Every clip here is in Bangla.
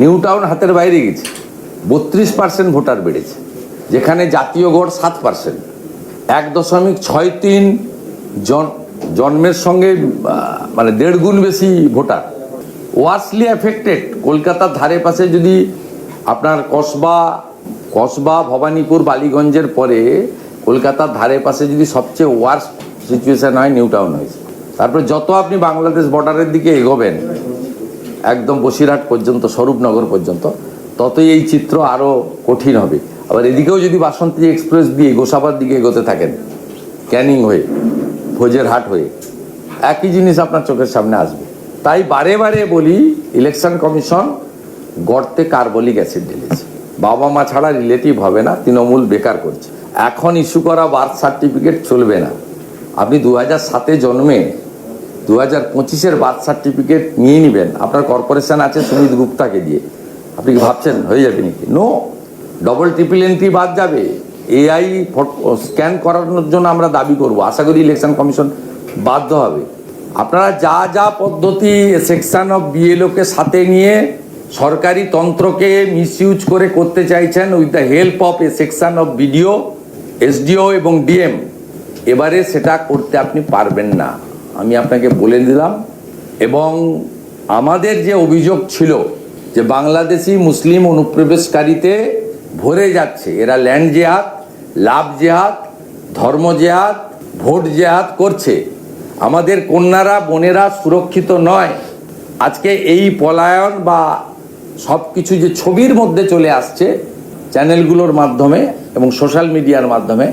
নিউ টাউন হাতের বাইরে গেছে। বত্রিশ পার্সেন্ট ভোটার বেড়েছে। যেখানে জাতীয় গড় সাত পার্সেন্ট এক দশমিক ছয় তিন জন, জন্মের সঙ্গে মানে দেড় গুণ বেশি ভোটার। ওয়ার্সলি এফেক্টেড। কলকাতার ধারে পাশে যদি আপনার কসবা কসবা, ভবানীপুর, বালিগঞ্জের পরে কলকাতার ধারে পাশে যদি সবচেয়ে ওয়ার্স্ট সিচুয়েশন হয়, নিউ টাউন হয়েছে। তারপরে যত আপনি বাংলাদেশ বর্ডারের দিকে এগোবেন একদম বসিরহাট পর্যন্ত, স্বরূপনগর পর্যন্ত, ততই এই চিত্র আরও কঠিন হবে। আবার এদিকেও যদি বাসন্তী এক্সপ্রেস দিয়ে গোসাবার দিকে এগোতে থাকেন, ক্যানিং হয়ে ভোজের হাট হয়ে, একই জিনিস আপনার চোখের সামনে আসবে। তাই বারে বারে বলি, ইলেকশন কমিশন গর্তে কার্বলিক অ্যাসিড ঢেলেছে। বাবা মা ছাড়া রিলেটিভ হবে না, তৃণমূল বেকার করছে। এখন ইস্যু করা বার্থ সার্টিফিকেট চলবে না। আপনি দু হাজার সাতে জন্মে দু হাজার পঁচিশের বার্থ সার্টিফিকেট নিয়ে নেবেন। আপনার কর্পোরেশন আছে সুমিত গুপ্তাকে দিয়ে। আপনি কি ভাবছেন? হয়ে যাবে নাকি? নো ডবল ট্রিপল এন্ট্রি বাদ যাবে। এআই স্ক্যান করানোর জন্য আমরা দাবি করব। আশা করি ইলেকশন কমিশন বাধ্য হবে। আপনারা যা যা পদ্ধতি সেকশন অফ বিএলওকে সাথে নিয়ে সরকারি তন্ত্রকে মিসইউজ করে করতে চাইছেন with the help of a section of BDO SDO এবং ডিএম এবারে সেটা করতে আপনি পারবেন না। আমি আপনাকে বলে দিলাম, এবং আমাদের যে অভিযোগ ছিল যে বাংলাদেশি মুসলিম অনুপ্রবেশকারীতে ভরে যাচ্ছে, এরা ল্যান্ড জেহাদ, লাভ জেহাদ, ধর্ম জেহাদ, ভোট জেহাদ করছে, আমাদের কন্যারা, বোনেরা সুরক্ষিত নয়। আজকে এই পলায়ন বা সব কিছু যে ছবির মধ্যে চলে আসছে চ্যানেলগুলোর মাধ্যমে এবং সোশ্যাল মিডিয়ার মাধ্যমে,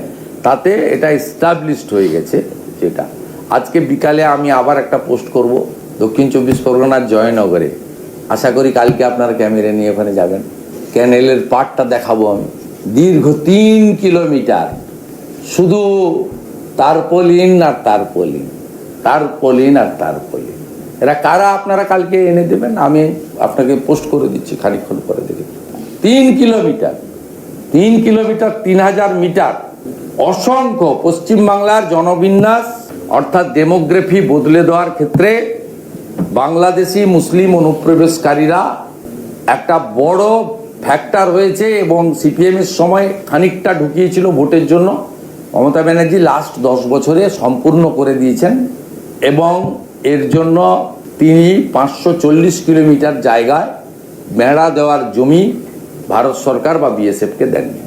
তাতে এটা এস্টাবলিশড হয়ে গেছে যেটা। আজকে বিকালে আমি আবার একটা পোস্ট করব দক্ষিণ চব্বিশ পরগনার জয়নগরে। আশা করি কালকে আপনারা ক্যামেরা নিয়ে ওখানে যাবেন। ক্যানেলের পার্টটা দেখাবো আমি। দীর্ঘ তিন কিলোমিটার। শুধু তারপলিন আর তারপলিন। তারপলিন আর তারপলিন। এরা কারা আপনারা কালকে এনে দেবেন? আমি আপনাকে পোস্ট করে দিচ্ছি, খানিকক্ষণ করে দেখে তিন কিলোমিটার। তিন কিলোমিটার, তিন হাজার মিটার। অসংখ্য পশ্চিমবাংলার জনবিন্যাস অর্থাৎ ডেমোগ্রাফি বদলে দেওয়ার ক্ষেত্রে বাংলাদেশি মুসলিম অনুপ্রবেশকারীরা একটা বড় ফ্যাক্টর হয়েছে এবং সিপিএম এর সময় খানিকটা ঢুকিয়েছিল ভোটের জন্য। মমতা ব্যানার্জি লাস্ট দশ বছরে সম্পূর্ণ করে দিয়েছেন এবং এর জন্য তিনি পাঁচশো চল্লিশ কিলোমিটার জায়গায় বেড়া দেওয়ার জমি ভারত সরকার বা বিএসএফকে দেননি।